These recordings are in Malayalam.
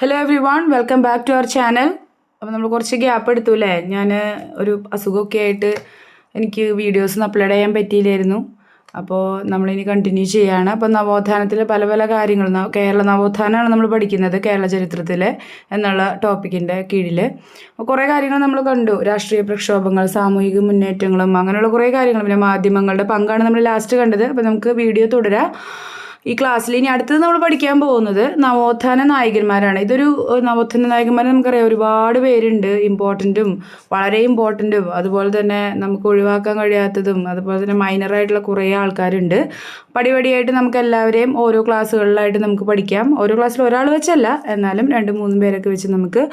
Hello everyone welcome back to our channel അപ്പോൾ നമ്മൾ കുറച്ച് ഗ്യാപ്പ് എടുത്തു അല്ലേ ഞാൻ ഒരു അസുഖമൊക്കെ ആയിട്ട് എനിക്ക് വീഡിയോസ് അപ്ലോഡ് ചെയ്യാൻ പറ്റിയില്ലായിരുന്നു. അപ്പോൾ നമ്മളിനി കണ്ടിന്യൂ ചെയ്യുകയാണ് അപ്പോൾ നവോത്ഥാനത്തിലെ പല പല കാര്യങ്ങൾ കേരള നവോത്ഥാനമാണ് നമ്മൾ പഠിക്കുന്നത് കേരള ചരിത്രത്തിൽ എന്നുള്ള ടോപ്പിക്കിന്റെ കീഴിൽ അപ്പോൾ കുറേ കാര്യങ്ങൾ നമ്മൾ കണ്ടു. രാഷ്ട്രീയ പ്രക്ഷോഭങ്ങൾ സാമൂഹിക മുന്നേറ്റങ്ങളും അങ്ങനെയുള്ള കുറേ കാര്യങ്ങൾ പിന്നെ മാധ്യമങ്ങളുടെ പങ്കാണ് നമ്മൾ ലാസ്റ്റ് കണ്ടത്. അപ്പോൾ നമുക്ക് വീഡിയോ തുടരാം. ഈ ക്ലാസ്സിൽ ഇനി അടുത്തത് നമ്മൾ പഠിക്കാൻ പോകുന്നത് നവോത്ഥാന നായകന്മാരാണ്. ഇതൊരു നവോത്ഥാന നായകന്മാർ നമുക്കറിയാം. ഒരുപാട് പേരുണ്ട്. ഇമ്പോർട്ടന്റും വളരെ ഇമ്പോർട്ടന്റും അതുപോലെ തന്നെ നമുക്ക് ഒഴിവാക്കാൻ കഴിയാത്തതും അതുപോലെ തന്നെ മൈനറായിട്ടുള്ള കുറേ ആൾക്കാരുണ്ട്. പടിപടിയായിട്ട് നമുക്ക് എല്ലാവരെയും ഓരോ ക്ലാസ്സുകളിലായിട്ട് നമുക്ക് പഠിക്കാം. ഓരോ ക്ലാസ്സിൽ ഒരാൾ വെച്ചല്ല. എന്നാലും രണ്ട് മൂന്ന് പേരൊക്കെ വെച്ച് നമുക്ക്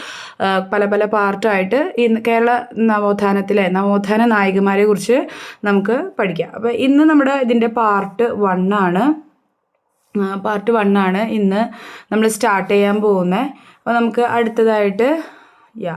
പല പല പാർട്ടായിട്ട് ഈ കേരള നവോത്ഥാനത്തിലെ നവോത്ഥാന നായകന്മാരെ കുറിച്ച് നമുക്ക് പഠിക്കാം. അപ്പോൾ ഇന്ന് നമ്മുടെ ഇതിന്റെ പാർട്ട് വൺ ആണ്. പാർട്ട് വൺ ആണ് ഇന്ന് നമ്മൾ സ്റ്റാർട്ട് ചെയ്യാൻ പോകുന്നത് അപ്പോൾ നമുക്ക് അടുത്തതായിട്ട് യാ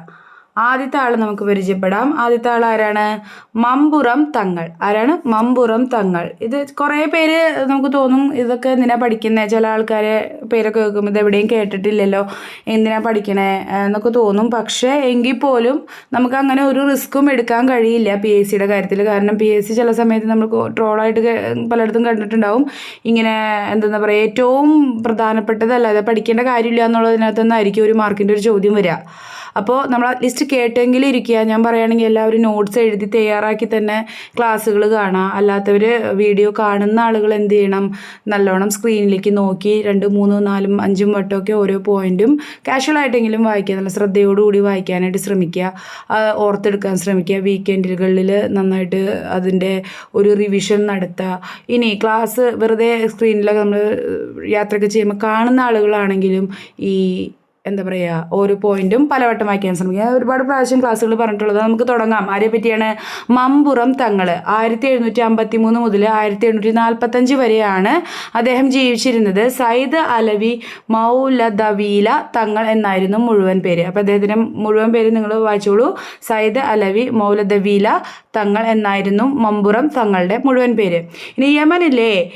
ആദ്യത്തെ ആൾ നമുക്ക് പരിചയപ്പെടാം. ആദ്യത്തെ ആൾ ആരാണ്? മമ്പുറം തങ്ങൾ. ആരാണ്? മമ്പുറം തങ്ങൾ. ഇത് കുറേ പേര് നമുക്ക് തോന്നും ഇതൊക്കെ എന്തിനാ പഠിക്കുന്നത് ചില ആൾക്കാരെ പേരൊക്കെ കേൾക്കുമ്പോൾ ഇത് എവിടെയും കേട്ടിട്ടില്ലല്ലോ. എന്തിനാ പഠിക്കണേ? എന്നൊക്കെ തോന്നും. പക്ഷേ എങ്കിൽ പോലും നമുക്ക് അങ്ങനെ ഒരു റിസ്ക്കും എടുക്കാൻ കഴിയില്ല പി എസ് സിയുടെ കാര്യത്തിൽ കാരണം പി എസ് സി ചില സമയത്ത് നമ്മൾ ട്രോളായിട്ട് പലയിടത്തും കണ്ടിട്ടുണ്ടാവും. ഇങ്ങനെ എന്താ പറയുക ഏറ്റവും പ്രധാനപ്പെട്ടതല്ലാതെ പഠിക്കേണ്ട കാര്യമില്ല എന്നുള്ളതിനകത്ത് നിന്നായിരിക്കും ഒരു മാർക്കിന്റെ ഒരു ചോദ്യം വരിക അപ്പോൾ നമ്മൾ അറ്റ്ലീസ്റ്റ് കേട്ടെങ്കിലും ഇരിക്കുക ഞാൻ പറയുകയാണെങ്കിൽ എല്ലാവരും നോട്ട്സ് എഴുതി തയ്യാറാക്കി തന്നെ ക്ലാസ്സുകൾ കാണുക അല്ലാത്തവർ വീഡിയോ കാണുന്ന ആളുകൾ എന്ത് ചെയ്യണം? നല്ലോണം സ്ക്രീനിലേക്ക് നോക്കി രണ്ട് മൂന്നും നാലും അഞ്ചും വട്ടമൊക്കെ ഓരോ പോയിന്റും കാഷ്വൽ ആയിട്ടെങ്കിലും വായിക്കുക. നല്ല ശ്രദ്ധയോടുകൂടി വായിക്കാനായിട്ട് ശ്രമിക്കുക. ഓർത്തെടുക്കാൻ ശ്രമിക്കുക. വീക്കെൻഡുകളിൽ നന്നായിട്ട് അതിന്റെ ഒരു റിവിഷൻ നടത്തുക. ഇനി ക്ലാസ് വെറുതെ സ്ക്രീനിലൊക്കെ നമ്മൾ യാത്രയൊക്കെ ചെയ്യുമ്പോൾ കാണുന്ന ആളുകളാണെങ്കിലും ഈ എന്താ പറയുക ഓരോ പോയിന്റും പലവട്ടം വായിക്കാൻ ശ്രമിക്കുക. ഒരുപാട് പ്രാവശ്യം ക്ലാസ്സുകൾ പറഞ്ഞിട്ടുള്ളത് നമുക്ക് തുടങ്ങാം. ആരെ പറ്റിയാണ്? മമ്പുറം തങ്ങൾ ആയിരത്തി എഴുന്നൂറ്റി അമ്പത്തി മൂന്ന് മുതൽ ആയിരത്തി എണ്ണൂറ്റി നാൽപ്പത്തഞ്ച് വരെയാണ് അദ്ദേഹം ജീവിച്ചിരുന്നത്. സയ്യിദ് അലവി മൗലദവീല തങ്ങൾ എന്നായിരുന്നു മുഴുവൻ പേര്. അപ്പോൾ അദ്ദേഹത്തിന്റെ മുഴുവൻ പേര് നിങ്ങൾ വായിച്ചോളൂ. സയ്യിദ് അലവി മൗലദവീല തങ്ങൾ എന്നായിരുന്നു മമ്പുറം തങ്ങളുടെ മുഴുവൻ പേര്. ഇനി യമനിലെ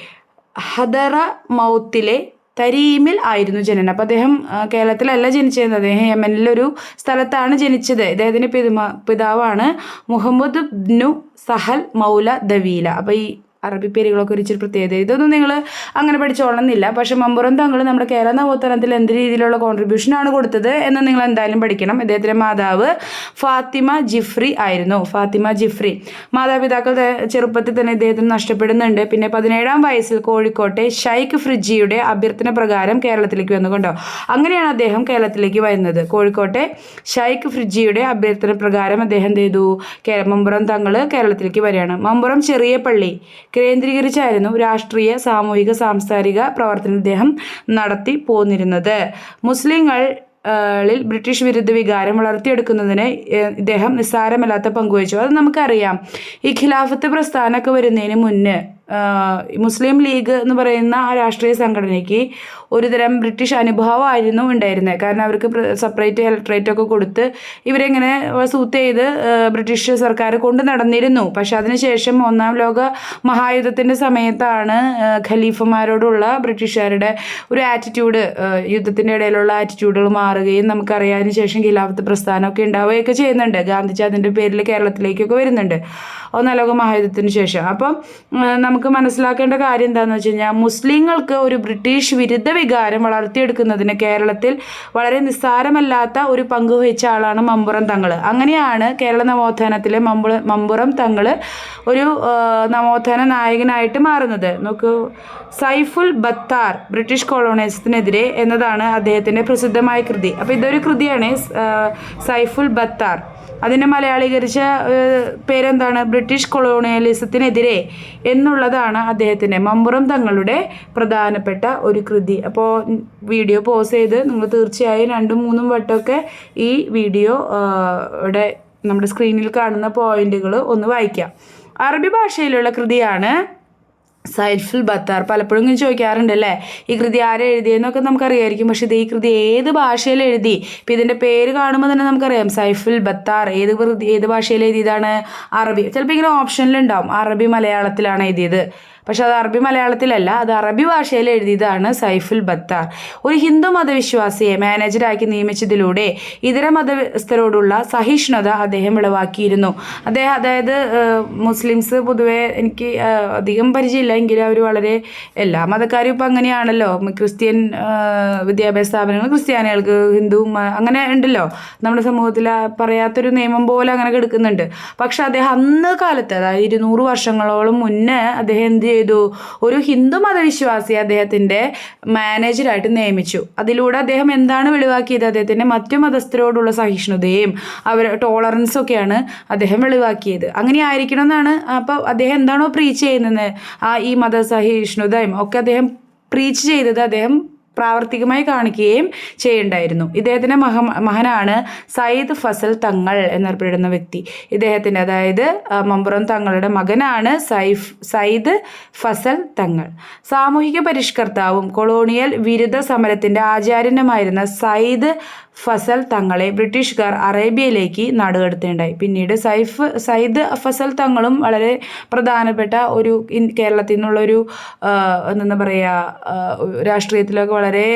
ഹദറ മൗത്തിലെ തരീമിൽ ആയിരുന്നു ജനനം. അപ്പോൾ അദ്ദേഹം കേരളത്തിലല്ല ജനിച്ചിരുന്നത്. അദ്ദേഹം യമനിലൊരു സ്ഥലത്താണ് ജനിച്ചത്. ഇദ്ദേഹത്തിന്റെ പിതാ പിതാവാണ് മുഹമ്മദ് നു സഹൽ മൗല ദവീല. അപ്പോൾ ഈ അറബി പേരുകളൊക്കെ ഒരു പ്രത്യേകത. ഇതൊന്നും നിങ്ങൾ അങ്ങനെ പഠിച്ചോളണമെന്നില്ല പക്ഷേ മമ്പുറം തങ്ങൾ നമ്മുടെ കേരള നവോത്ഥാനത്തിൽ എന്ത് രീതിയിലുള്ള കോൺട്രിബ്യൂഷനാണ് കൊടുത്തത് എന്ന് നിങ്ങൾ എന്തായാലും പഠിക്കണം. അദ്ദേഹത്തിന്റെ മാതാവ് ഫാത്തിമ ജിഫ്രി ആയിരുന്നു. ഫാത്തിമ ജിഫ്രി. മാതാപിതാക്കൾ ചെറുപ്പത്തിൽ തന്നെ ഇദ്ദേഹത്തിന് നഷ്ടപ്പെടുന്നുണ്ട്. പിന്നെ പതിനേഴാം വയസ്സിൽ കോഴിക്കോട്ടെ ഷൈഖ് ഫ്രിജിയുടെ അഭ്യർത്ഥന പ്രകാരം കേരളത്തിലേക്ക് വന്നുകൊണ്ടോ? അങ്ങനെയാണ് അദ്ദേഹം കേരളത്തിലേക്ക് വരുന്നത്. കോഴിക്കോട്ടെ ഷൈഖ് ഫ്രിജിയുടെ അഭ്യർത്ഥന പ്രകാരം അദ്ദേഹം എന്ത് ചെയ്തു? മമ്പുറം തങ്ങൾ കേരളത്തിലേക്ക് വരികയാണ്. മമ്പുറം ചെറിയ പള്ളി കേന്ദ്രീകരിച്ചായിരുന്നു രാഷ്ട്രീയ സാമൂഹിക സാംസ്കാരിക പ്രവർത്തനം ഇദ്ദേഹം നടത്തി പോന്നിരുന്നത്. മുസ്ലിങ്ങൾ ളിൽ ബ്രിട്ടീഷ് വിരുദ്ധ വികാരം വളർത്തിയെടുക്കുന്നതിന് ഇദ്ദേഹം നിസ്സാരമല്ലാത്ത പങ്കുവച്ചു അത് നമുക്കറിയാം. ഈ ഖിലാഫത്ത് പ്രസ്ഥാനമൊക്കെ വരുന്നതിന് മുന്നേ മുസ്ലിം ലീഗ് എന്ന് പറയുന്ന ആ രാഷ്ട്രീയ സംഘടനയ്ക്ക് ഒരുതരം ബ്രിട്ടീഷ് അനുഭവമായിരുന്നു ഉണ്ടായിരുന്നത്. കാരണം അവർക്ക് സെപ്പറേറ്റ് ഇലക്ട്രേറ്റ് ഒക്കെ കൊടുത്ത് ഇവരെങ്ങനെ സൂത്ത് ചെയ്ത് ബ്രിട്ടീഷ് സർക്കാർ കൊണ്ട് നടന്നിരുന്നു. പക്ഷെ അതിനുശേഷം ഒന്നാം ലോക മഹായുദ്ധത്തിന്റെ സമയത്താണ് ഖലീഫുമാരോടുള്ള ബ്രിട്ടീഷുകാരുടെ ഒരു ആറ്റിറ്റ്യൂഡ് യുദ്ധത്തിന്റെ ഇടയിലുള്ള ആറ്റിറ്റ്യൂഡുകൾ മാറുകയും നമുക്കറിയാതിന് ശേഷം ഖിലാഫത്ത് പ്രസ്ഥാനമൊക്കെ ഉണ്ടാവുകയൊക്കെ ചെയ്യുന്നുണ്ട്. ഗാന്ധിജി അതിന്റെ പേരിൽ കേരളത്തിലേക്കൊക്കെ വരുന്നുണ്ട്. ഒന്നാം ലോക മഹായുദ്ധത്തിന് ശേഷം. അപ്പം നമുക്ക് മനസ്സിലാക്കേണ്ട കാര്യം എന്താണെന്ന് വെച്ച് കഴിഞ്ഞാൽ മുസ്ലിങ്ങൾക്ക് ഒരു ബ്രിട്ടീഷ് വിരുദ്ധ വികാരം വളർത്തിയെടുക്കുന്നതിന് കേരളത്തിൽ വളരെ നിസ്സാരമല്ലാത്ത ഒരു പങ്ക് വഹിച്ച ആളാണ് മമ്പുറം തങ്ങൾ അങ്ങനെയാണ് കേരള നവോത്ഥാനത്തിലെ മമ്പുറ മമ്പുറം തങ്ങൾ ഒരു നവോത്ഥാന നായകനായിട്ട് മാറുന്നത്. നോക്കൂ സൈഫുൽ ബത്താർ ബ്രിട്ടീഷ് കൊളോണിസത്തിനെതിരെ എന്നതാണ് അദ്ദേഹത്തിന്റെ പ്രസിദ്ധമായ കൃതി. അപ്പോൾ ഇതൊരു കൃതിയാണ് സൈഫുൽ ബത്താർ. അതിനെ മലയാളീകരിച്ച പേരെന്താണ്? ബ്രിട്ടീഷ് കൊളോണിയലിസത്തിനെതിരെ എന്നുള്ളതാണ് അദ്ദേഹത്തിന്റെ മമ്പുറം തങ്ങളുടെ പ്രധാനപ്പെട്ട ഒരു കൃതി. അപ്പോൾ വീഡിയോ പോസ് ചെയ്ത് നിങ്ങൾ തീർച്ചയായും രണ്ടും മൂന്നും വട്ടമൊക്കെ ഈ വീഡിയോ യുടെ നമ്മുടെ സ്ക്രീനിൽ കാണുന്ന പോയിന്റുകൾ ഒന്ന് വായിക്കാം. അറബി ഭാഷയിലുള്ള കൃതിയാണ് സൈഫുൽ ബത്താർ പലപ്പോഴും ഇങ്ങനെ ചോദിക്കാറുണ്ട് അല്ലേ ഈ കൃതി ആരെ എഴുതിയെന്നൊക്കെ നമുക്കറിയായിരിക്കും. പക്ഷേ ഇത് ഈ കൃതി ഏത് ഭാഷയിൽ എഴുതി? ഇപ്പം ഇതിന്റെ പേര് കാണുമ്പോൾ തന്നെ നമുക്കറിയാം. സൈഫുൽ ബത്താർ ഏത് ഏത് ഭാഷയിൽ എഴുതിയതാണ്? അറബി. ചിലപ്പോൾ ഇങ്ങനെ ഓപ്ഷനിലുണ്ടാവും. അറബി മലയാളത്തിലാണ് എഴുതിയത്. പക്ഷെ അത് അറബി മലയാളത്തിലല്ല അത് അറബി ഭാഷയിൽ എഴുതിയതാണ് സൈഫുൽ ബത്താർ. ഒരു ഹിന്ദു മതവിശ്വാസിയെ മാനേജരാക്കി നിയമിച്ചതിലൂടെ ഇതര മതസ്ഥരോടുള്ള സഹിഷ്ണുത അദ്ദേഹം വിളവാക്കിയിരുന്നു. അദ്ദേഹം അതായത് മുസ്ലിംസ് പൊതുവെ എനിക്ക് അധികം പരിചയമില്ല എങ്കിലും അവർ വളരെ എല്ലാ മതക്കാരും ഇപ്പം അങ്ങനെയാണല്ലോ. ക്രിസ്ത്യൻ വിദ്യാഭ്യാസ സ്ഥാപനങ്ങൾ ക്രിസ്ത്യാനികൾക്ക് ഹിന്ദു അങ്ങനെ ഉണ്ടല്ലോ. നമ്മുടെ സമൂഹത്തിൽ പറയാത്തൊരു നിയമം പോലെ അങ്ങനെ കിടക്കുന്നുണ്ട്. പക്ഷെ അദ്ദേഹം അന്ന് കാലത്ത് അതായത് ഇരുന്നൂറ് വർഷങ്ങളോളം മുന്നേ അദ്ദേഹം എന്ത് ചെയ്തു. ഒരു ഹിന്ദു മതവിശ്വാസി അദ്ദേഹത്തിന്റെ മാനേജരായിട്ട് നിയമിച്ചു. അതിലൂടെ അദ്ദേഹം എന്താണ് വെളിവാക്കിയത്? അദ്ദേഹത്തിന്റെ മറ്റു മതസ്ഥരോടുള്ള സഹിഷ്ണുതയും അവർ ടോളറൻസും ഒക്കെയാണ് അദ്ദേഹം വെളിവാക്കിയത്. അങ്ങനെ ആയിരിക്കണം എന്നാണ് അപ്പോൾ അദ്ദേഹം എന്താണോ പ്രീച്ച് ചെയ്യുന്നത്. ആ ഈ മതസഹിഷ്ണുതയും ഒക്കെ അദ്ദേഹം പ്രീച്ച് ചെയ്തത് അദ്ദേഹം പ്രാവർത്തികമായി കാണിക്കുകയും ചെയ്യുണ്ടായിരുന്നു. ഇദ്ദേഹത്തിന്റെ മഹ മഹനാണ് സയ്യിദ് ഫസൽ തങ്ങൾ എന്നറിയപ്പെടുന്ന വ്യക്തി. ഇദ്ദേഹത്തിന്റെ അതായത് മമ്പുറം തങ്ങളുടെ മകനാണ് സൈഫ് സയ്യിദ് ഫസൽ തങ്ങൾ. സാമൂഹിക പരിഷ്കർത്താവും കൊളോണിയൽ വിരുദ്ധ സമരത്തിന്റെ ആചാര്യനുമായിരുന്ന സയ്യിദ് ഫസൽ തങ്ങളെ ബ്രിട്ടീഷുകാർ അറേബ്യയിലേക്ക് നാടുകടത്തുകയുണ്ടായി. പിന്നീട് സൈഫ് സയ്യിദ് ഫസൽ തങ്ങളും വളരെ പ്രധാനപ്പെട്ട ഒരു കേരളത്തിൽ നിന്നുള്ളൊരു എന്താ പറയുക രാഷ്ട്രീയത്തിലൊക്കെ വളരെ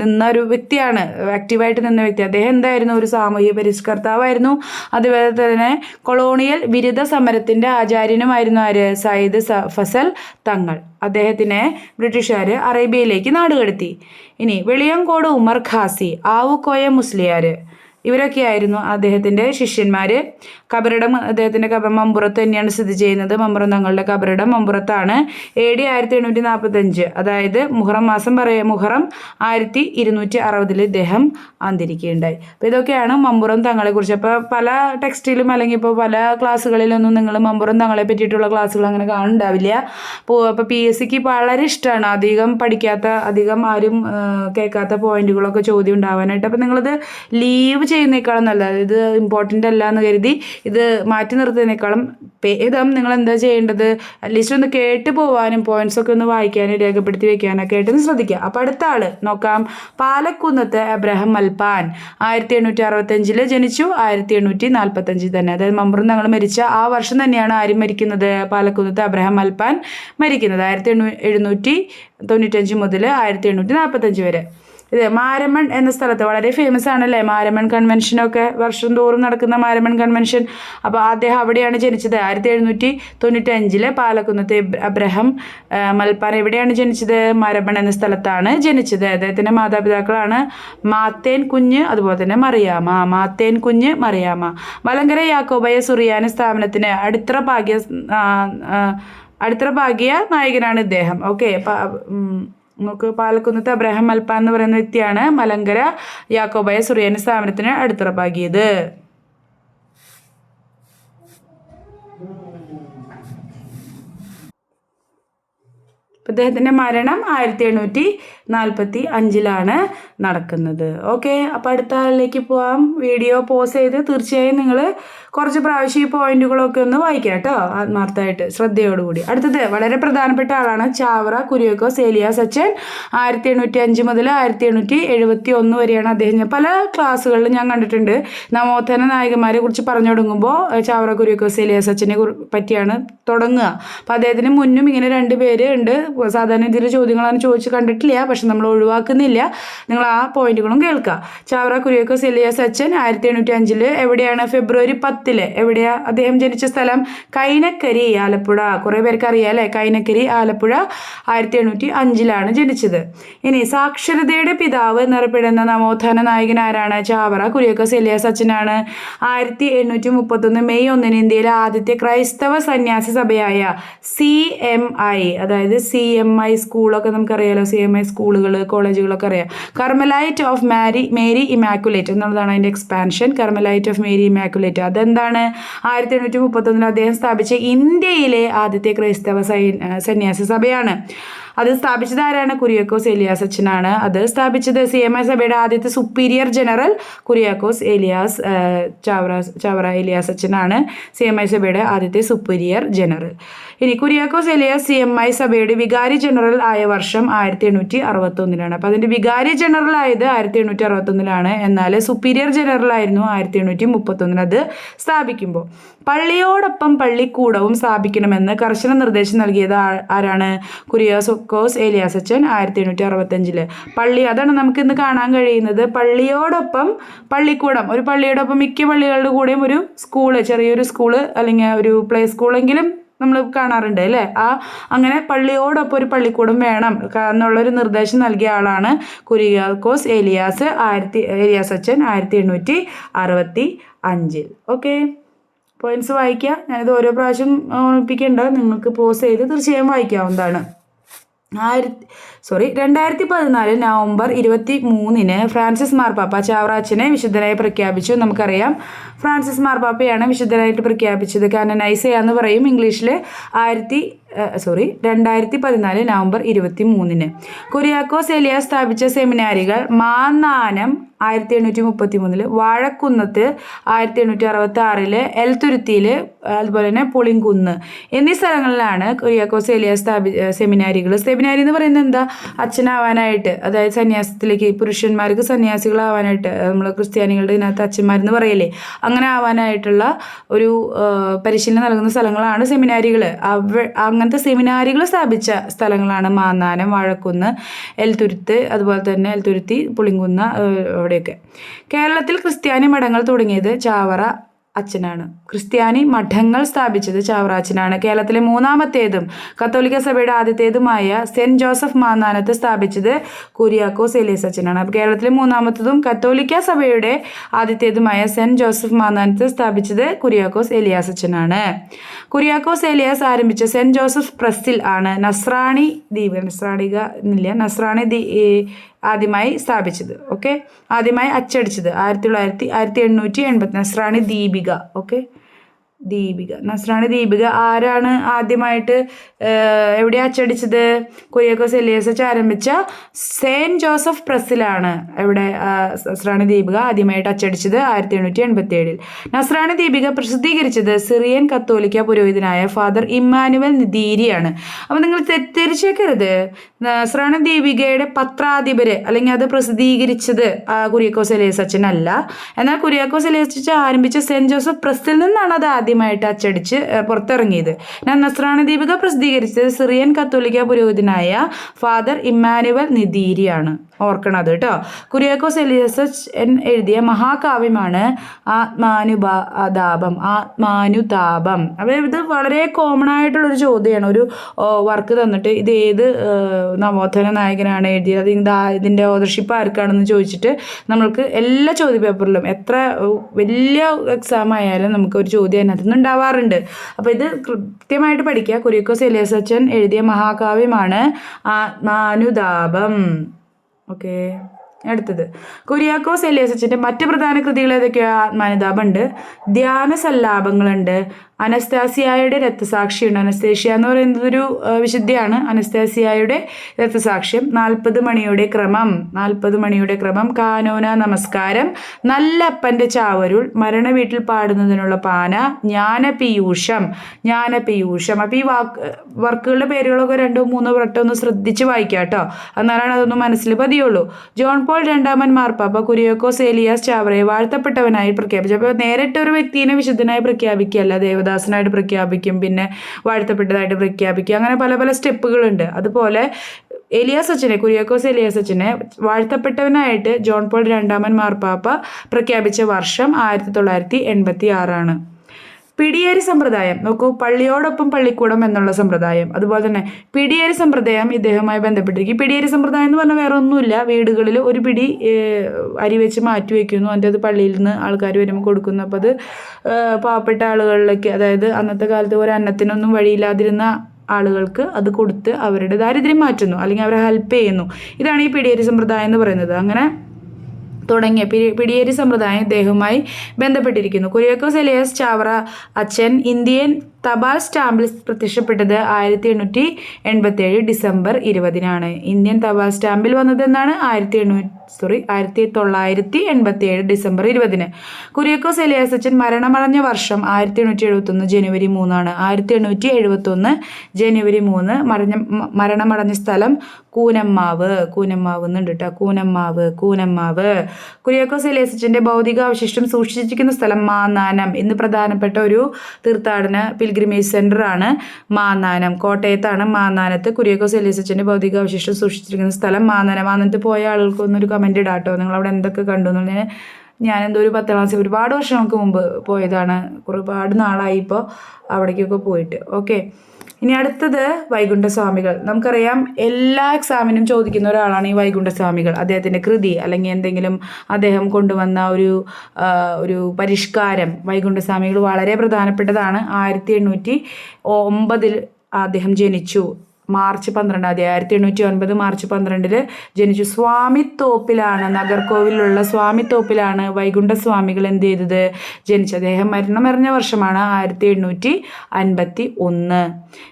നിന്ന ഒരു വ്യക്തിയാണ് ആക്റ്റീവായിട്ട് നിന്ന വ്യക്തി. അദ്ദേഹം എന്തായിരുന്നു? ഒരു സാമൂഹ്യ പരിഷ്കർത്താവായിരുന്നു. അതുപോലെ തന്നെ കൊളോണിയൽ ബിരുദ സമരത്തിന്റെ ആചാര്യനുമായിരുന്നു ആര്? സയ്യിദ് ഫസൽ തങ്ങൾ. അദ്ദേഹത്തിനെ ബ്രിട്ടീഷുകാർ അറേബ്യയിലേക്ക് നാടുകടത്തി. ഇനി വെളിയങ്കോട് ഉമർ ഖാസി ആവുക്കോയ മുസ്ലിയാർ ഇവരൊക്കെയായിരുന്നു അദ്ദേഹത്തിന്റെ ശിഷ്യന്മാർ കബറിടം അദ്ദേഹത്തിന്റെ കബർ മമ്പുറത്ത് തന്നെയാണ് സ്ഥിതി ചെയ്യുന്നത്. മമ്പുറം തങ്ങളുടെ കബറിടം മമ്പുറത്താണ്. എ ഡി ആയിരത്തി എണ്ണൂറ്റി നാൽപ്പത്തഞ്ച് അതായത് മുഹറം മാസം പറയുക മുഹറം ആയിരത്തി ഇരുന്നൂറ്റി അറുപതിൽ ഇദ്ദേഹം അന്തരിക്കുകയുണ്ടായി. അപ്പോൾ ഇതൊക്കെയാണ് മമ്പുറം തങ്ങളെക്കുറിച്ച്. അപ്പോൾ പല ടെക്സ്റ്റിലും അല്ലെങ്കിൽ ഇപ്പോൾ പല ക്ലാസ്സുകളിലൊന്നും നിങ്ങൾ മമ്പുറം തങ്ങളെ പറ്റിയിട്ടുള്ള ക്ലാസ്സുകൾ അങ്ങനെ കാണുന്നുണ്ടാവില്ല. അപ്പോൾ അപ്പോൾ പി എസ് സിക്ക് വളരെ ഇഷ്ടമാണ് അധികം പഠിക്കാത്ത അധികം ആരും കേൾക്കാത്ത പോയിന്റുകളൊക്കെ ചോദ്യം ഉണ്ടാവാനായിട്ട്. അപ്പോൾ നിങ്ങളിത് ലീവ് ചെയ്യുന്നേക്കാളും നല്ലത്. ഇത് ഇമ്പോർട്ടന്റ് അല്ല എന്ന് കരുതി ഇത് മാറ്റി നിർത്തുന്നതിനേക്കാളും ഭേദം നിങ്ങൾ എന്താ ചെയ്യേണ്ടത്? അറ്റ്ലീസ്റ്റ് ഒന്ന് കേട്ട് പോവാനും പോയിന്റ്സ് ഒക്കെ ഒന്ന് വായിക്കാനും രേഖപ്പെടുത്തി വെക്കാനൊക്കെ ആയിട്ട് ഒന്ന് ശ്രദ്ധിക്കുക. അപ്പോൾ അടുത്ത ആൾ നോക്കാം. പാലക്കുന്നത്തെ അബ്രഹാം മൽപ്പാൻ ആയിരത്തി എണ്ണൂറ്റി അറുപത്തഞ്ചിൽ ജനിച്ചു. ആയിരത്തി എണ്ണൂറ്റി നാൽപ്പത്തഞ്ചിൽ തന്നെ. അതായത് മമ്പറും ഞങ്ങൾ മരിച്ച ആ വർഷം തന്നെയാണ് ആരും മരിക്കുന്നത്. പാലക്കുന്നത്തെ അബ്രഹാം മൽപ്പാൻ മരിക്കുന്നത്. ആയിരത്തി എണ്ണൂ എഴുന്നൂറ്റി തൊണ്ണൂറ്റഞ്ച് മുതൽ ആയിരത്തി എണ്ണൂറ്റി നാൽപ്പത്തഞ്ച് വരെ. ഇത് മാരമൺ എന്ന സ്ഥലത്ത് വളരെ ഫേമസ് ആണല്ലേ? മാരമൺ കൺവെൻഷനൊക്കെ വർഷം തോറും നടക്കുന്ന മാരമൺ കൺവെൻഷൻ അപ്പോൾ അദ്ദേഹം അവിടെയാണ് ജനിച്ചത്. ആയിരത്തി എഴുന്നൂറ്റി തൊണ്ണൂറ്റി അഞ്ചിൽ പാലക്കുന്നത്ത് അബ്രഹം മൽപ്പാൻ എവിടെയാണ് ജനിച്ചത്? മാരമൺ എന്ന സ്ഥലത്താണ് ജനിച്ചത്. അദ്ദേഹത്തിന്റെ മാതാപിതാക്കളാണ് മാത്തേൻ കുഞ്ഞ് അതുപോലെ തന്നെ മറിയാമ മാത്തേൻ കുഞ്ഞ് മറിയാമ മലങ്കര യാക്കോബയ സുറിയാനി സ്ഥാപനത്തിന് അടിത്തറ ഭാഗ്യ അടിത്തറ ഭാഗ്യ നായകനാണ് ഇദ്ദേഹം. ഓക്കെ നമുക്ക് പാലക്കുന്നത്ത് അബ്രഹാം മൽപ്പാൻ എന്ന് പറയുന്ന വ്യക്തിയാണ്. മലങ്കര യാക്കോബായ സുറിയാനി സ്ഥാപനത്തിന് അടിത്തറപ്പാകിയത് ഇപ്പം ഇദ്ദേഹത്തിന്റെ മരണം ആയിരത്തി എണ്ണൂറ്റി നാൽപ്പത്തി അഞ്ചിലാണ് നടക്കുന്നത്. ഓക്കെ അപ്പോൾ അടുത്ത ആളിലേക്ക് പോവാം. വീഡിയോ പോസ് ചെയ്ത് തീർച്ചയായും നിങ്ങൾ കുറച്ച് പ്രാവശ്യം ഈ പോയിന്റുകളൊക്കെ ഒന്ന് വായിക്കാം കേട്ടോ ആത്മാർത്ഥമായിട്ട് ശ്രദ്ധയോടുകൂടി. അടുത്തത് വളരെ പ്രധാനപ്പെട്ട ആളാണ് ചാവറ കുര്യോക്കോ സേലിയ സച്ചൻ. ആയിരത്തി എണ്ണൂറ്റി അഞ്ച് മുതൽ ആയിരത്തി എണ്ണൂറ്റി എഴുപത്തി ഒന്ന് വരെയാണ് അദ്ദേഹം. പല ക്ലാസ്സുകളിലും ഞാൻ കണ്ടിട്ടുണ്ട് നവോത്ഥാന നായകന്മാരെ കുറിച്ച് പറഞ്ഞു തുടങ്ങുമ്പോൾ ചാവറ കുര്യോക്കോ സേലിയ സച്ചനെ പറ്റിയാണ് തുടങ്ങുക. അപ്പോൾ അദ്ദേഹത്തിന് മുന്നും ഇങ്ങനെ രണ്ട് പേര് ഉണ്ട്. സാധാരണ ഇതിൽ ചോദ്യങ്ങളാണ് ചോദിച്ച് കണ്ടിട്ടില്ല പക്ഷെ നമ്മൾ ഒഴിവാക്കുന്നില്ല. നിങ്ങൾ ആ പോയിന്റുകളും കേൾക്കുക. ചാവറ കുര്യോക്കോ സെലിയ സച്ചൻ ആയിരത്തി എണ്ണൂറ്റി അഞ്ചിൽ എവിടെയാണ്? ഫെബ്രുവരി പത്തിൽ എവിടെയാ അദ്ദേഹം ജനിച്ച സ്ഥലം? കൈനക്കരി ആലപ്പുഴ. കുറേ പേർക്ക് അറിയാം അല്ലേ? കൈനക്കരി ആലപ്പുഴ ആയിരത്തി എണ്ണൂറ്റി അഞ്ചിലാണ് ജനിച്ചത്. ഇനി സാക്ഷരതയുടെ പിതാവ് എന്നറിയപ്പെടുന്ന നവോത്ഥാന നായകൻ ആരാണ്? ചാവറ കുര്യോക്കോ സെലിയ സച്ചനാണ് ആയിരത്തി എണ്ണൂറ്റി മുപ്പത്തൊന്ന് മെയ് ഒന്നിന് ഇന്ത്യയിലെ ആദ്യത്തെ ക്രൈസ്തവ സന്യാസി സഭയായ സി എം ഐ അതായത് സി എം ഐ സ്കൂളൊക്കെ നമുക്കറിയാലോ. സി എം ഐ സ്കൂളുകൾ കോളേജുകളൊക്കെ അറിയാം. Carmelite of Mary Mary Immaculate എന്നുള്ളതാണ് അതിന്റെ expansion Carmelite of Mary Immaculate അതെന്താണ്? ആയിരത്തി എണ്ണൂറ്റി മുപ്പത്തൊന്നിൽ അദ്ദേഹം സ്ഥാപിച്ച ഇന്ത്യയിലെ ആദ്യത്തെ ക്രൈസ്തവ സൈ സന്യാസി സഭയാണ്. അത് സ്ഥാപിച്ചത് ആരാണ്? കുര്യാക്കോസ് ഏലിയാസ് അച്ഛനാണ്. അത് സ്ഥാപിച്ചത് സി എം ഐ സഭയുടെ ആദ്യത്തെ സുപ്പീരിയർ ജനറൽ കുര്യാക്കോസ് ഏലിയാസ് ചാവറ ചാവറ ഏലിയാസ് അച്ഛനാണ് സി എം ഐ സഭയുടെ ആദ്യത്തെ സുപ്പീരിയർ ജനറൽ ഇനി Kuriakose Elias C M I സഭയുടെ വികാരി ജനറൽ ആയ വർഷം ആയിരത്തി എണ്ണൂറ്റി അറുപത്തി ഒന്നിലാണ് അപ്പോൾ അതിന്റെ വികാരി ജനറൽ ആയത് ആയിരത്തി എണ്ണൂറ്റി അറുപത്തൊന്നിലാണ് എന്നാൽ സുപ്പീരിയർ ജനറൽ ആയിരുന്നു ആയിരത്തി എണ്ണൂറ്റി മുപ്പത്തൊന്നിൽ അത് സ്ഥാപിക്കുമ്പോൾ പള്ളിയോടൊപ്പം പള്ളിക്കൂടവും സ്ഥാപിക്കണമെന്ന് കർശന നിർദ്ദേശം നൽകിയത് ആരാണ്? കുര്യാസോക്കോസ് ഏലിയാസ് ഏലിയാസച്ചൻ ആയിരത്തി എണ്ണൂറ്റി അറുപത്തഞ്ചിൽ പള്ളി അതാണ് നമുക്ക് ഇന്ന് കാണാൻ കഴിയുന്നത്. പള്ളിയോടൊപ്പം പള്ളിക്കൂടം. ഒരു പള്ളിയോടൊപ്പം മിക്ക പള്ളികളുടെ കൂടെയും ഒരു സ്കൂൾ ചെറിയൊരു സ്കൂൾ അല്ലെങ്കിൽ ഒരു പ്ലേ സ്കൂളെങ്കിലും നമ്മൾ കാണാറുണ്ട് അല്ലേ? ആ അങ്ങനെ പള്ളിയോടൊപ്പം ഒരു പള്ളിക്കൂടം വേണം എന്നുള്ളൊരു നിർദ്ദേശം നൽകിയ ആളാണ് കുര്യാക്കോസ് ഏലിയാസ് ആയിരത്തി ഏലിയാസ് അച്ഛൻ ആയിരത്തി എണ്ണൂറ്റി അറുപത്തി അഞ്ചിൽ ഓക്കെ? പോയിന്റ്സ് വായിക്കുക ഞാനിത് ഓരോ പ്രാവശ്യം ഓർമ്മിപ്പിക്കേണ്ട. നിങ്ങൾക്ക് പോസ് ചെയ്ത് തീർച്ചയായും വായിക്കാവുന്നതാണ്. ആയിരത്തി സോറി രണ്ടായിരത്തി പതിനാല് നവംബർ ഇരുപത്തി മൂന്നിന് ഫ്രാൻസിസ് മാർപ്പാപ്പ ചാവറാച്ചനെ വിശുദ്ധനായി പ്രഖ്യാപിച്ചു. നമുക്കറിയാം ഫ്രാൻസിസ് മാർപ്പാപ്പയാണ് വിശുദ്ധനായിട്ട് പ്രഖ്യാപിച്ചത്. കാനനൈസ എന്ന് പറയും ഇംഗ്ലീഷിൽ ആയിരത്തി സോറി രണ്ടായിരത്തി പതിനാല് നവംബർ ഇരുപത്തി മൂന്നിന് കുര്യാക്കോസ് എലിയ സ്ഥാപിച്ച സെമിനാരികൾ മാന്നാനം ആയിരത്തി എണ്ണൂറ്റി മുപ്പത്തി മൂന്നിൽ വാഴക്കുന്നത്ത് ആയിരത്തി എണ്ണൂറ്റി അറുപത്തി ആറിൽ എൽത്തുരുത്തിയിൽ അതുപോലെ തന്നെ പുളിങ്കുന്ന് എന്നീ സ്ഥലങ്ങളിലാണ് കുര്യാക്കോസ് എലിയ സ്ഥാപി സെമിനാരികൾ സെമിനാരി എന്ന് പറയുന്നത് എന്താ? അച്ഛനാവാനായിട്ട് അതായത് സന്യാസത്തിലേക്ക് പുരുഷന്മാർക്ക് സന്യാസികളാവാനായിട്ട് നമ്മൾ ക്രിസ്ത്യാനികളുടെ ഇതിനകത്ത് അച്ഛന്മാരെന്ന് പറയല്ലേ? അങ്ങനെ ആവാനായിട്ടുള്ള ഒരു പരിശീലനം നൽകുന്ന സ്ഥലങ്ങളാണ് സെമിനാരികൾ അവ അങ്ങനത്തെ സെമിനാരികൾ സ്ഥാപിച്ച സ്ഥലങ്ങളാണ് മാന്നാനം വാഴക്കുന്ന് എൽതുരുത്ത് അതുപോലെ തന്നെ എൽതുരുത്തി പുളിങ്കുന്ന അവിടെയൊക്കെ. കേരളത്തിൽ ക്രിസ്ത്യാനി മഠങ്ങൾ തുടങ്ങിയത് ചാവറ അച്ഛനാണ്. ക്രിസ്ത്യാനി മഠങ്ങൾ സ്ഥാപിച്ചത് ചാവറാച്ചനാണ് കേരളത്തിലെ മൂന്നാമത്തേതും കത്തോലിക്ക സഭയുടെ ആദ്യത്തേതുമായ സെന്റ് ജോസഫ് മാന്നാനത്ത് സ്ഥാപിച്ചത് കുര്യാക്കോസ് എലിയസ് അച്ഛനാണ്. അപ്പോൾ കേരളത്തിലെ മൂന്നാമത്തതും കത്തോലിക്ക സഭയുടെ ആദ്യത്തേതുമായ സെന്റ് ജോസഫ് മാന്നാനത്ത് സ്ഥാപിച്ചത് കുര്യാക്കോസ് എലിയാസ് അച്ഛനാണ്. കുര്യാക്കോസ് എലിയാസ് ആരംഭിച്ച സെന്റ് ജോസഫ് പ്രസ്സിൽ ആണ്. നസ്രാണി ദ്വീപ്. നസ്രാണിക എന്നില്ല. നസ്രാണി ആദ്യമായി സ്ഥാപിച്ചത് ഓക്കെ ആദ്യമായി അച്ചടിച്ചത് ആയിരത്തി തൊള്ളായിരത്തി ആയിരത്തി എണ്ണൂറ്റി എൺപത്തി നസ്രാണി ദീപിക ഓക്കെ ദീപിക. നസ്രാണി ദീപിക ആരാണ് ആദ്യമായിട്ട് എവിടെ അച്ചടിച്ചത്? കുര്യാക്കോസ് വെച്ച് ആരംഭിച്ച സെയിന്റ് ജോസഫ് പ്രസ്സിലാണ് എവിടെ നസ്രാണി ദീപിക ആദ്യമായിട്ട് അച്ചടിച്ചത് ആയിരത്തി എണ്ണൂറ്റി എൺപത്തി ഏഴിൽ നസ്രാണി ദീപിക പ്രസിദ്ധീകരിച്ചത് സിറിയൻ കത്തോലിക്ക പുരോഹിതനായ ഫാദർ ഇമ്മാനുവൽ നിദീരിയാണ്. അപ്പോൾ നിങ്ങൾ തെറ്റിദ്ധരിച്ചേക്കരുത്. നസ്രാണി ദീപികയുടെ പത്രാധിപര് അല്ലെങ്കിൽ അത് പ്രസിദ്ധീകരിച്ചത് കുര്യാക്കോസ് അച്ഛനല്ല. എന്നാൽ കുര്യാക്കോസ് വെച്ച് ആരംഭിച്ച സെന്റ് ജോസഫ് പ്രസ്സിൽ നിന്നാണ് അത് ആദ്യമായിട്ട് അച്ചടിച്ച് പുറത്തിറങ്ങിയത്. നസ്രാണ ദീപിക പ്രസിദ്ധീകരിച്ചത് സിറിയൻ കത്തോലിക്ക പുരോഹിതനായ ഫാദർ ഇമ്മാനുവൽ നിദീരിയാണ്. ഓർക്കണം അത് കേട്ടോ. കുര്യാക്കോസ് എൻ എഴുതിയ മഹാകാവ്യമാണ് ആത്മാനുതാപം ആത്മാനുതാപം. അപ്പോൾ ഇത് വളരെ കോമൺ ആയിട്ടുള്ളൊരു ചോദ്യമാണ്. ഒരു വർക്ക് തന്നിട്ട് ഇത് ഏത് നവോത്ഥന നായകനാണ് എഴുതിയത്? ഇതാ ഇതിന്റെ ഓതർഷിപ്പ് ആർക്കാണെന്ന് ചോദിച്ചിട്ട് നമ്മൾക്ക് എല്ലാ ചോദ്യ പേപ്പറിലും എത്ര വലിയ എക്സാം ആയാലും നമുക്ക് ഒരു ചോദ്യം ഉണ്ടാവാറുണ്ട് അപ്പോൾ ഇത് കൃത്യമായിട്ട് പഠിക്കുക. കുര്യക്കോസ് എലിയസ് അച്ഛൻ എഴുതിയ മഹാകാവ്യമാണ് ആത്മാനുതാപം. ഓക്കെ. അടുത്തത്. കുര്യാക്കോസ് എലിയസച്ചിന്റെ മറ്റ് പ്രധാന കൃതികൾ ഏതൊക്കെയാണ് ആത്മാനുതാപമുണ്ട് ധ്യാന സല്ലാപങ്ങളുണ്ട് അനസ്താസിയായുടെ രക്തസാക്ഷിയുണ്ട്. അനസ്തേഷ്യ എന്ന് പറയുന്നതൊരു വിശുദ്ധിയാണ്. അനസ്താസിയായുടെ രക്തസാക്ഷ്യം. നാൽപ്പത് മണിയുടെ ക്രമം. നാൽപ്പത് മണിയുടെ ക്രമം. കാനോന നമസ്കാരം. നല്ലപ്പന്റെ ചാവരുൾ. മരണ വീട്ടിൽ പാടുന്നതിനുള്ള പാന. ജ്ഞാനപീയൂഷം. ജ്ഞാനപീയൂഷം. അപ്പോൾ ഈ വാക്ക് വർക്കുകളുടെ പേരുകളൊക്കെ രണ്ടോ മൂന്നോ വട്ടം ഒന്ന് ശ്രദ്ധിച്ച് വായിക്കാം കേട്ടോ. എന്നാലാണ് അതൊന്നും മനസ്സിൽ പതിയുള്ളൂ. ജോൺ പോൾ രണ്ടാമൻ മാർപ്പാപ്പ കുര്യാക്കോസ് ഏലിയാസ് ചാവറയെ വാഴ്ത്തപ്പെട്ടവനായി പ്രഖ്യാപിച്ചു. അപ്പോൾ നേരിട്ട് ഒരു വ്യക്തിനെ വിശുദ്ധനായി പ്രഖ്യാപിക്കുകയല്ല ദേവദാസനായിട്ട് പ്രഖ്യാപിക്കും പിന്നെ വാഴ്ത്തപ്പെട്ടതായിട്ട് പ്രഖ്യാപിക്കും. അങ്ങനെ പല പല സ്റ്റെപ്പുകളുണ്ട്. അതുപോലെ എലിയാസ് സച്ചിനെ കുര്യാക്കോസ് എലിയാസ് സച്ചിനെ വാഴ്ത്തപ്പെട്ടവനായിട്ട് ജോൺ പോൾ രണ്ടാമൻ മാർപ്പാപ്പ പ്രഖ്യാപിച്ച വർഷം ആയിരത്തി തൊള്ളായിരത്തി എൺപത്തി ആറാണ്. പിടിയേരി സമ്പ്രദായം. നോക്കൂ പള്ളിയോടൊപ്പം പള്ളിക്കൂടം എന്നുള്ള സമ്പ്രദായം. അതുപോലെ തന്നെ പിടിയേരി സമ്പ്രദായം ഇദ്ദേഹവുമായി ബന്ധപ്പെട്ടിരിക്കും. പിടിയേരി സമ്പ്രദായം എന്ന് പറഞ്ഞാൽ വേറെ ഒന്നുമില്ല വീടുകളിൽ ഒരു പിടി അരി വെച്ച് മാറ്റി വയ്ക്കുന്നു അതിന്റെ അത് പള്ളിയിൽ നിന്ന് ആൾക്കാർ വരുമ്പോൾ കൊടുക്കുന്നു. അപ്പോൾ അത് പാവപ്പെട്ട ആളുകളിലേക്ക് അതായത് അന്നത്തെ കാലത്ത് ഒരു അന്നത്തിനൊന്നും വഴിയില്ലാതിരുന്ന ആളുകൾക്ക് അത് കൊടുത്ത് അവരുടെ ദാരിദ്ര്യം മാറ്റുന്നു. അല്ലെങ്കിൽ അവരെ ഹെൽപ്പ് ചെയ്യുന്നു. ഇതാണ് ഈ പിടിയേരി സമ്പ്രദായം എന്ന് പറയുന്നത്. അങ്ങനെ തുടങ്ങിയ പിടി പിടിയേരി സമ്പ്രദായം ഇദ്ദേഹവുമായി ബന്ധപ്പെട്ടിരിക്കുന്നു. കുര്യാക്കോസ് എലിയാസ് ചാവറ അച്ഛൻ ഇന്ത്യൻ തപാൽ സ്റ്റാമ്പിൽ പ്രത്യക്ഷപ്പെട്ടത് ആയിരത്തി എണ്ണൂറ്റി എൺപത്തി ഏഴ് ഡിസംബർ ഇരുപതിനാണ്. ഇന്ത്യൻ തപാൽ സ്റ്റാമ്പിൽ വന്നത് എന്നാണ് ആയിരത്തി എണ്ണൂറ്റി സോറി ആയിരത്തി തൊള്ളായിരത്തി എൺപത്തി ഏഴ് ഡിസംബർ ഇരുപതിന്. കുര്യാക്കോസ് എലിയാസച്ചൻ മരണമടഞ്ഞ വർഷം ആയിരത്തി എണ്ണൂറ്റി എഴുപത്തൊന്ന് ജനുവരി മൂന്നാണ്. ആയിരത്തി എണ്ണൂറ്റി എഴുപത്തൊന്ന് ജനുവരി മൂന്ന് മരണ മരണമടഞ്ഞ സ്ഥലം കൂനമ്മാവ്. കൂനമ്മാവ് എന്നുണ്ട് കേട്ടോ കൂനമ്മാവ് കൂനമ്മാവ്. കുര്യാക്കോസ് എലിയാസച്ചന്റെ ഭൗതികാവശിഷ്ടം സൂക്ഷിച്ചിരിക്കുന്ന സ്ഥലം മാനാനം ഇന്ന് പ്രധാനപ്പെട്ട ഒരു തീർത്ഥാടന പിൽഗ്രിമേജ് സെന്റർ ആണ് മാന്നാനം. കോട്ടയത്താണ് മാന്നാനത്ത് കുര്യാക്കോസ് ഭൗതിക ഭൗതികാവശിഷ്ടം സൂക്ഷിച്ചിരിക്കുന്ന സ്ഥലം. മാന്നാനം. മാന്നാനത്ത് പോയ ആളുകൾക്കൊന്നും ഒരു കമന്റ് ഇടാട്ടോ. നിങ്ങൾ അവിടെ എന്തൊക്കെ കണ്ടു? എന്നുള്ളത് ഞാൻ എന്തോ ഒരു പത്താം ക്ലാസ് ഒരുപാട് വർഷങ്ങൾക്ക് മുമ്പ് പോയതാണ്. ഒരുപാട് നാളായി ഇപ്പോൾ അവിടേക്കൊക്കെ പോയിട്ട്. ഓക്കെ ഇനി അടുത്തത് വൈകുണ്ഠസ്വാമികൾ. നമുക്കറിയാം എല്ലാ എക്സാമിനും ചോദിക്കുന്ന ഒരാളാണ് ഈ വൈകുണ്ഠസ്വാമികൾ. അദ്ദേഹത്തിന്റെ കൃതി അല്ലെങ്കിൽ എന്തെങ്കിലും അദ്ദേഹം കൊണ്ടുവന്ന ഒരു ഒരു പരിഷ്കാരം വൈകുണ്ഠസ്വാമികൾ വളരെ പ്രധാനപ്പെട്ടതാണ്. ആയിരത്തി എണ്ണൂറ്റി ഒമ്പതിൽ അദ്ദേഹം ജനിച്ചു. മാർച്ച് പന്ത്രണ്ടാം തീയതി ആയിരത്തി എണ്ണൂറ്റി ഒൻപത് മാർച്ച് പന്ത്രണ്ടിൽ ജനിച്ചു. സ്വാമിത്തോപ്പിലാണ് നഗർകോവിലുള്ള സ്വാമിത്തോപ്പിലാണ് വൈകുണ്ഠസ്വാമികൾ എന്ത് ചെയ്തത്? ജനിച്ചു അദ്ദേഹം മരണമറിഞ്ഞ വർഷമാണ് ആയിരത്തി എണ്ണൂറ്റി അൻപത്തി ഒന്ന്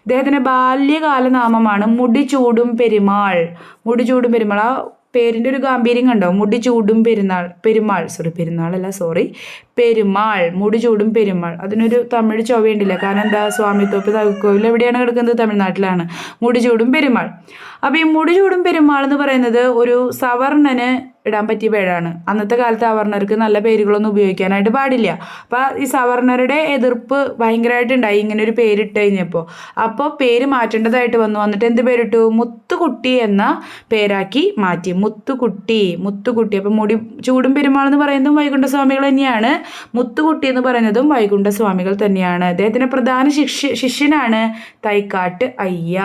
ഇദ്ദേഹത്തിന്റെ ബാല്യകാല നാമമാണ് മുടിചൂടും പെരുമാൾ. മുടിചൂടും പെരുമാൾ ആ പേരിന്റെ ഒരു ഗാംഭീര്യം കണ്ടോ? മുടി ചൂടും പെരുന്നാൾ പെരുമാൾ സോറി പെരുന്നാളല്ല സോറി പെരുമാൾ മുടി ചൂടും പെരുമാൾ. അതിനൊരു തമിഴ് ചൊവയുണ്ടില്ല കാരണം എന്താ? സ്വാമിത്തോപ്പ് തകക്കോവിൽ എവിടെയാണ് കിടക്കുന്നത്? തമിഴ്നാട്ടിലാണ്. മുടി ചൂടും പെരുമാൾ. അപ്പോൾ ഈ മുടി ചൂടും പെരുമാൾ എന്ന് പറയുന്നത് ഒരു സവർണന് ഇടാൻ പറ്റിയ പേരാണ്. അന്നത്തെ കാലത്ത് അവർണർക്ക് നല്ല പേരുകളൊന്നും ഉപയോഗിക്കാനായിട്ട് പാടില്ല. അപ്പോൾ ഈ സവർണരുടെ എതിർപ്പ് ഭയങ്കരമായിട്ടുണ്ടായി ഇങ്ങനെ ഒരു പേരിട്ട് കഴിഞ്ഞപ്പോൾ അപ്പോൾ പേര് മാറ്റേണ്ടതായിട്ട് വന്നു. വന്നിട്ട് എന്ത് പേരിട്ടു? മുത്തുകുട്ടി എന്ന പേരാക്കി മാറ്റി. മുത്തുകുട്ടി മുത്തുകുട്ടി. അപ്പോൾ മുടി ചൂടും പെരുമാൾ എന്ന് പറയുന്നതും വൈകുണ്ഠസ്വാമികൾ തന്നെയാണ്. മുത്തുകുട്ടി എന്ന് പറയുന്നതും വൈകുണ്ഠസ്വാമികൾ തന്നെയാണ്. അദ്ദേഹത്തിന്റെ പ്രധാന ശിഷ്യ ശിഷ്യനാണ് തൈക്കാട്ട് അയ്യ.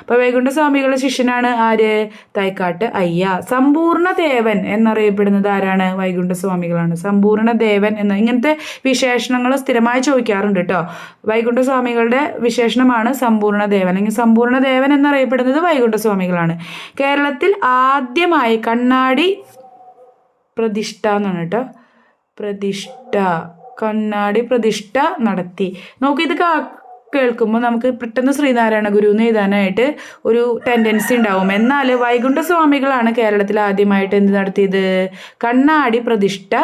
അപ്പോൾ വൈകുണ്ഠസ്വാമികളുടെ ശിഷ്യനാണ് ആര്? തൈക്കാട്ട് അയ്യ. സമ്പൂർണ എന്നറിയപ്പെടുന്നത് ആരാണ്? വൈകുണ്ഠസ്വാമികളാണ്. സമ്പൂർണ ദേവൻ എന്ന. ഇങ്ങനത്തെ വിശേഷണങ്ങൾ സ്ഥിരമായി ചോദിക്കാറുണ്ട് കേട്ടോ. വൈകുണ്ഠസ്വാമികളുടെ വിശേഷണമാണ് സമ്പൂർണ ദേവൻ അല്ലെങ്കിൽ സമ്പൂർണ ദേവൻ എന്നറിയപ്പെടുന്നത് വൈകുണ്ഠസ്വാമികളാണ്. കേരളത്തിൽ ആദ്യമായി കണ്ണാടി പ്രതിഷ്ഠ എന്നാണ് കേട്ടോ. പ്രതിഷ്ഠ. കണ്ണാടി പ്രതിഷ്ഠ നടത്തി. നോക്കി ഇത് കേൾക്കുമ്പോൾ നമുക്ക് പെട്ടെന്ന് ശ്രീനാരായണ ഗുരു എന്ന് എഴുതാനായിട്ട് ഒരു ടെൻഡൻസി ഉണ്ടാവും. എന്നാൽ വൈകുണ്ഠ സ്വാമികളാണ് കേരളത്തിൽ ആദ്യമായിട്ട് എന്ത് നടത്തിയത്? കണ്ണാടി പ്രതിഷ്ഠ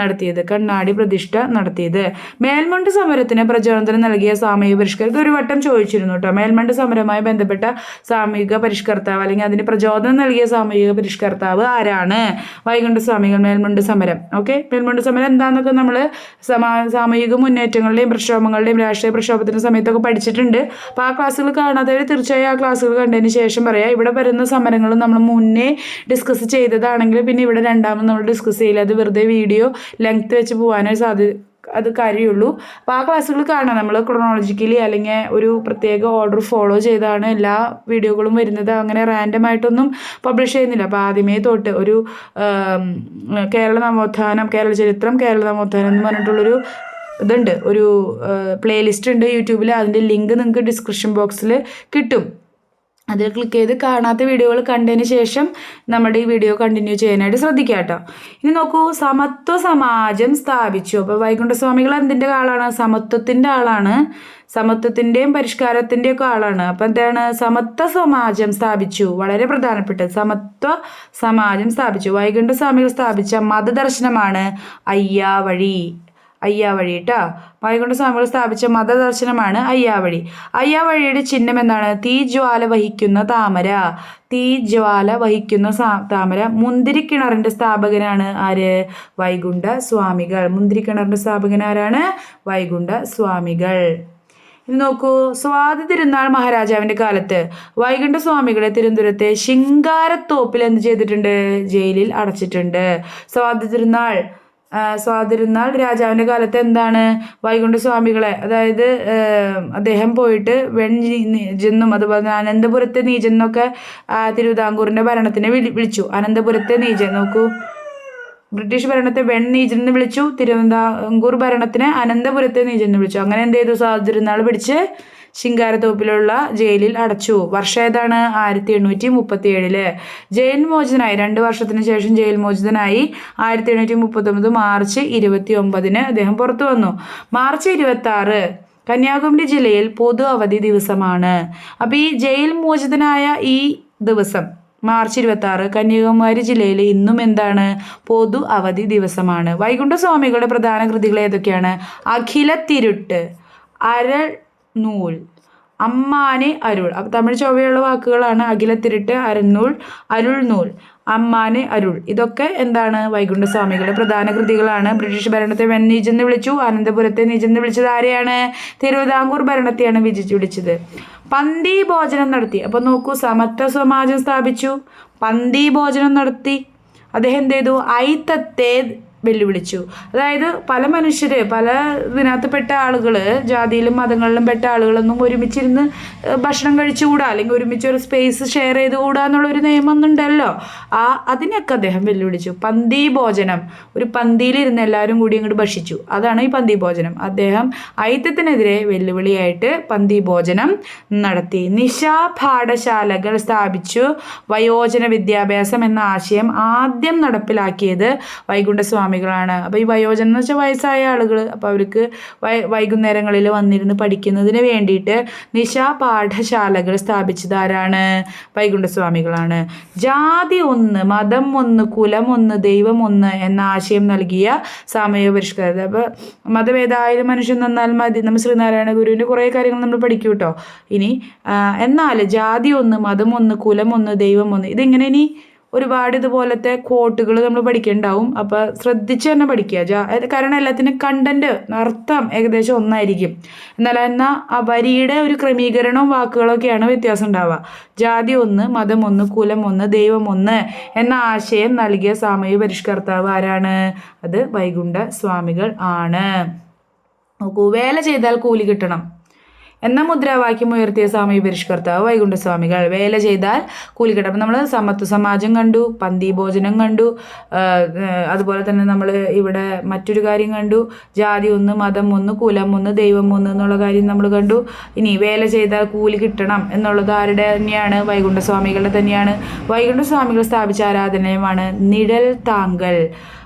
നടത്തിയത്. കണ്ണാടി പ്രതിഷ്ഠ നടത്തിയത്. മേൽമണ്ട് സമരത്തിന് പ്രചോദനം നൽകിയ സാമൂഹിക പരിഷ്കർക്ക് ഒരു വട്ടം ചോദിച്ചിരുന്നു കേട്ടോ മേൽമണ്ട് സമരവുമായി ബന്ധപ്പെട്ട സാമൂഹിക പരിഷ്കർത്താവ് അല്ലെങ്കിൽ അതിന് പ്രചോദനം നൽകിയ സാമൂഹിക പരിഷ്കർത്താവ് ആരാണ്? വൈകുണ്ഠ സ്വാമികൾ മേൽമണ്ട് സമരം. ഓക്കെ? മേൽമണ്ട് സമരം എന്താണെന്നൊക്കെ നമ്മൾ സമാ സാമൂഹിക മുന്നേറ്റങ്ങളുടെയും പ്രക്ഷോഭങ്ങളുടെയും രാഷ്ട്രീയ പ്രക്ഷോഭത്തിന്റെ സമയത്തൊക്കെ പഠിച്ചിട്ടുണ്ട്. അപ്പോൾ ആ ക്ലാസ്സുകൾ കാണാത്തവർ തീർച്ചയായും ആ ക്ലാസ്സുകൾ കണ്ടതിന് ശേഷം പറയാം. ഇവിടെ വരുന്ന സമരങ്ങൾ നമ്മൾ മുന്നേ ഡിസ്കസ് ചെയ്തതാണെങ്കിൽ പിന്നെ ഇവിടെ രണ്ടാമത് നമ്മൾ ഡിസ്കസ് ചെയ്യില്ല. അത് വെറുതെ വീഡിയോ ലെങ്ത് വെച്ച് പോകാനോ സാധ്യത അത് കാര്യമുള്ളൂ. അപ്പോൾ ആ ക്ലാസ്സുകൾ കാണാം. നമ്മൾ ക്രോണോളജിക്കലി അല്ലെങ്കിൽ ഒരു പ്രത്യേക ഓർഡർ ഫോളോ ചെയ്താണ് എല്ലാ വീഡിയോകളും വരുന്നത്. അങ്ങനെ റാൻഡം ആയിട്ടൊന്നും പബ്ലിഷ് ചെയ്യുന്നില്ല. അപ്പോൾ ആദ്യമേ തൊട്ട് ഒരു കേരള നവോത്ഥാനം കേരള ചരിത്രം കേരള നവോത്ഥാനം എന്ന് പറഞ്ഞിട്ടുള്ളൊരു ഇതുണ്ട്. ഒരു പ്ലേലിസ്റ്റ് ഉണ്ട് യൂട്യൂബിൽ അതിന്റെ ലിങ്ക് നിങ്ങൾക്ക് ഡിസ്ക്രിപ്ഷൻ ബോക്സിൽ കിട്ടും. അതിൽ ക്ലിക്ക് ചെയ്ത് കാണാത്ത വീഡിയോകൾ കണ്ടതിന് ശേഷം നമ്മുടെ ഈ വീഡിയോ കണ്ടിന്യൂ ചെയ്യാനായിട്ട് ശ്രദ്ധിക്കുക കേട്ടോ. ഇനി നോക്കൂ സമത്വ സമാജം സ്ഥാപിച്ചു. അപ്പോൾ വൈകുണ്ഠസ്വാമികൾ എന്തിന്റെ ആളാണ്? സമത്വത്തിന്റെ ആളാണ്. സമത്വത്തിന്റെയും പരിഷ്കാരത്തിന്റെയും ഒക്കെ ആളാണ്. അപ്പം എന്താണ്? സമത്വ സമാജം സ്ഥാപിച്ചു. വളരെ പ്രധാനപ്പെട്ടത്. സമത്വ സമാജം സ്ഥാപിച്ചു. വൈകുണ്ഠസ്വാമികൾ സ്ഥാപിച്ച മതദർശനമാണ് അയ്യാവഴി. അയ്യാവഴി കേട്ടോ വൈകുണ്ഠ സ്വാമികൾ സ്ഥാപിച്ച മതദർശനമാണ് അയ്യാവഴി. അയ്യാവഴിയുടെ ചിഹ്നം എന്താണ് തീജ്വാല വഹിക്കുന്ന താമര. തീജ്വാല വഹിക്കുന്ന താമര. മുന്തിരിക്കിണറിന്റെ സ്ഥാപകനാണ് ആര്? വൈകുണ്ഠ സ്വാമികൾ. മുന്തിരിക്കിണറിന്റെ സ്ഥാപകൻ ആരാണ്? വൈകുണ്ഠ സ്വാമികൾ. ഇനി നോക്കൂ. സ്വാതി തിരുനാൾ മഹാരാജാവിന്റെ കാലത്ത് വൈകുണ്ഠ സ്വാമികളെ തിരുവനന്തപുരത്തെ ശിങ്കാരത്തോപ്പിൽ എന്ത് ചെയ്തിട്ടുണ്ട്? ജയിലിൽ അടച്ചിട്ടുണ്ട്. സ്വാതി തിരുനാൾ ആ, സ്വാതി തിരുനാൾ രാജാവിന്റെ കാലത്ത് എന്താണ്? വൈകുണ്ഠ സ്വാമികളെ അതായത് അദ്ദേഹം പോയിട്ട് വെൺ നീജെന്നും അതുപോലെ അനന്തപുരത്തെ നീജെന്നൊക്കെ തിരുവിതാംകൂറിന്റെ ഭരണത്തിനെ വിളി വിളിച്ചു. അനന്തപുരത്തെ നീജൻ നോക്കൂ. ബ്രിട്ടീഷ് ഭരണത്തെ വെൺ നീജൻ എന്ന് വിളിച്ചു. തിരുവിതാംകൂർ ഭരണത്തിന് അനന്തപുരത്തെ നീജൻ എന്ന് വിളിച്ചു. അങ്ങനെ എന്ത് ചെയ്തു? സ്വാതിരുന്നാൾ പിടിച്ച് ശിങ്കാരത്തോപ്പിലുള്ള ജയിലിൽ അടച്ചു. വർഷം ഏതാണ്? ആയിരത്തി എണ്ണൂറ്റി മുപ്പത്തി ഏഴിൽ ജയിൽ മോചിതനായി. രണ്ട് വർഷത്തിന് ശേഷം ജയിൽ മോചിതനായി. ആയിരത്തി എണ്ണൂറ്റി മുപ്പത്തൊമ്പത് മാർച്ച് ഇരുപത്തി ഒമ്പതിന് അദ്ദേഹം പുറത്തു വന്നു. മാർച്ച് ഇരുപത്തി ആറ് കന്യാകുമാരി ജില്ലയിൽ പൊതു അവധി ദിവസമാണ്. അപ്പോൾ ഈ ജയിൽ മോചിതനായ ഈ ദിവസം മാർച്ച് ഇരുപത്തി ആറ് കന്യാകുമാരി ജില്ലയിൽ ഇന്നും എന്താണ്? പൊതു അവധി ദിവസമാണ്. വൈകുണ്ഠസ്വാമികളുടെ പ്രധാന കൃതികൾ ഏതൊക്കെയാണ്? അഖില തിരുട്ട് അരൾ നൂൽ. അമ്മാനെ അരുൾ. അപ്പം തമിഴ് ചൊവ്വയുള്ള വാക്കുകളാണ് അഖിലത്തിരിട്ട് അരനൂൽ അരുൾ നൂൽ അമ്മാനെ അരുൾ. ഇതൊക്കെ എന്താണ്? വൈകുണ്ഠസ്വാമികളുടെ പ്രധാന കൃതികളാണ്. ബ്രിട്ടീഷ് ഭരണത്തെ വെൻ നീജെന്ന് വിളിച്ചു. അനന്തപുരത്തെ നീജെന്ന് വിളിച്ചത് ആരെയാണ്? തിരുവിതാംകൂർ ഭരണത്തെയാണ് വിജിച്ച് വിളിച്ചത്. പന്തി ഭോജനം നടത്തി. അപ്പോൾ നോക്കൂ സമത്വ സമാജം സ്ഥാപിച്ചു. പന്തി ഭോജനം നടത്തി. അദ്ദേഹം എന്ത് ചെയ്തു? ഐത്തത്തെ വെല്ലുവിളിച്ചു. അതായത് പല മനുഷ്യർ പല ഇതിനകത്ത് ആളുകൾ ജാതിയിലും മതങ്ങളിലും പെട്ട ആളുകളൊന്നും ഒരുമിച്ചിരുന്ന് ഭക്ഷണം കഴിച്ചുകൂടാ അല്ലെങ്കിൽ ഒരുമിച്ച് ഒരു സ്പേസ് ഷെയർ ചെയ്തുകൂടാ എന്നുള്ളൊരു നിയമം ഉണ്ടല്ലോ ആ അതിനൊക്കെ അദ്ദേഹം വെല്ലുവിളിച്ചു. പന്തി ഭോജനം. ഒരു പന്തിയിലിരുന്ന് എല്ലാവരും കൂടി അങ്ങോട്ട് ഭക്ഷിച്ചു. അതാണ് ഈ പന്തി ഭോജനം. അദ്ദേഹം ഐത്യത്തിനെതിരെ വെല്ലുവിളിയായിട്ട് പന്തി ഭോജനം നടത്തി. നിശാ പാഠശാലകൾ സ്ഥാപിച്ചു. വയോജന വിദ്യാഭ്യാസം എന്ന ആശയം ആദ്യം നടപ്പിലാക്കിയത് വൈകുണ്ഠ സ്വാമികളാണ്. അപ്പോൾ ഈ വയോജനം എന്ന് വെച്ചാൽ വയസ്സായ ആളുകൾ അപ്പോൾ അവർക്ക് വൈകുന്നേരങ്ങളിൽ വന്നിരുന്ന് പഠിക്കുന്നതിന് വേണ്ടിയിട്ട് നിശാ പാഠശാലകൾ സ്ഥാപിച്ചതാരാണ് വൈകുണ്ഠ സ്വാമികളാണ്. ജാതി ഒന്ന് മതം ഒന്ന് കുലം ഒന്ന് ദൈവം ഒന്ന് എന്ന ആശയം നൽകിയ സാമയ പരിഷ്കാരം അപ്പോൾ മതമേതായാലും മനുഷ്യൻ നന്നാൽ മതി. നമ്മൾ ശ്രീനാരായണ ഗുരുവിന്റെ കുറേ കാര്യങ്ങൾ നമ്മൾ പഠിക്കും കേട്ടോ. ഇനി എന്നാൽ ജാതി ഒന്ന് മതം ഒന്ന് കുലം ഒന്ന് ദൈവം ഒന്ന് ഇതിങ്ങനെ ഇനി ഒരുപാട് ഇതുപോലത്തെ കോട്ടുകൾ നമ്മൾ പഠിക്കുന്നുണ്ടാവും അപ്പോൾ ശ്രദ്ധിച്ച് തന്നെ പഠിക്കുക. ജാ കാരണം എല്ലാത്തിനും കണ്ടന്റ് അർത്ഥം ഏകദേശം ഒന്നായിരിക്കും. എന്നാൽ എന്നാൽ ആ വരിയുടെ ഒരു ക്രമീകരണവും വാക്കുകളൊക്കെയാണ് വ്യത്യാസം ഉണ്ടാവുക. ജാതി ഒന്ന് മതം ഒന്ന് കുലം ഒന്ന് ദൈവം ഒന്ന് എന്ന ആശയം നൽകിയ സാമയ പരിഷ്കർത്താവ് ആരാണ്? അത് വൈകുണ്ഠ സ്വാമികൾ ആണ്. നോക്കൂ വേല ചെയ്താൽ കൂലി കിട്ടണം. എന്ന മുദ്രാവാക്യം ഉയർത്തിയ സ്വാമി പരിഷ്കർത്താവ് വൈകുണ്ഠ സ്വാമികൾ വേല ചെയ്താൽ കൂലി കിട്ടും നമ്മൾ സമത്വ സമാജം കണ്ടു പന്തി ഭോജനം കണ്ടു അതുപോലെ തന്നെ നമ്മൾ ഇവിടെ മറ്റൊരു കാര്യം കണ്ടു. ജാതി ഒന്ന് മതം ഒന്ന് കുലം ഒന്ന് ദൈവം ഒന്ന് എന്നുള്ള കാര്യം നമ്മൾ കണ്ടു. ഇനി വേല ചെയ്താൽ കൂലി കിട്ടണം എന്നുള്ളത് ആരുടെ തന്നെയാണ്? വൈകുണ്ഠസ്വാമികളുടെ തന്നെയാണ്. വൈകുണ്ഠസ്വാമികൾ സ്ഥാപിച്ച ആരാധനയുമാണ് നിഴൽ താങ്കൽ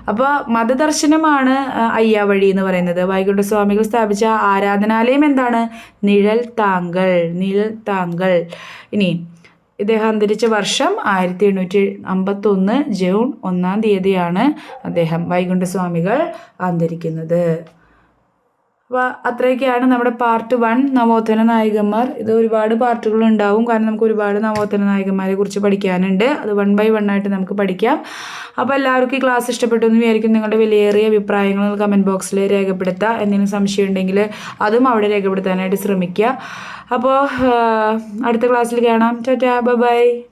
അപ്പോൾ മതദർശനമാണ് അയ്യാവഴി എന്ന് പറയുന്നത്. വൈകുണ്ഠ സ്വാമികൾ സ്ഥാപിച്ച ആരാധനാലയം എന്താണ്? നിഴൽ താങ്കൾ നിഴൽ താങ്കൾ. ഇനി ഇദ്ദേഹം അന്തരിച്ച വർഷം ആയിരത്തി എണ്ണൂറ്റി അമ്പത്തൊന്ന് ജൂൺ ഒന്നാം തീയതിയാണ് അദ്ദേഹം വൈകുണ്ഠ സ്വാമികൾ അന്തരിക്കുന്നത്. അപ്പോൾ അത്രയൊക്കെയാണ് നമ്മുടെ പാർട്ട് വൺ നവോത്ഥന നായകന്മാർ. ഇത് ഒരുപാട് പാർട്ടുകൾ ഉണ്ടാവും. കാരണം നമുക്ക് ഒരുപാട് നവോത്ഥന നായകന്മാരെ കുറിച്ച് പഠിക്കാനുണ്ട്. അത് വൺ ബൈ വൺ ആയിട്ട് നമുക്ക് പഠിക്കാം. അപ്പോൾ എല്ലാവർക്കും ഈ ക്ലാസ് ഇഷ്ടപ്പെട്ടു എന്ന് വിചാരിക്കും നിങ്ങളുടെ വിലയേറിയ അഭിപ്രായങ്ങൾ കമന്റ് ബോക്സിൽ രേഖപ്പെടുത്തുക. എന്തെങ്കിലും സംശയം ഉണ്ടെങ്കിൽ അതും അവിടെ രേഖപ്പെടുത്താനായിട്ട് ശ്രമിക്കുക. അപ്പോൾ അടുത്ത ക്ലാസ്സിൽ കാണാം. Tata bye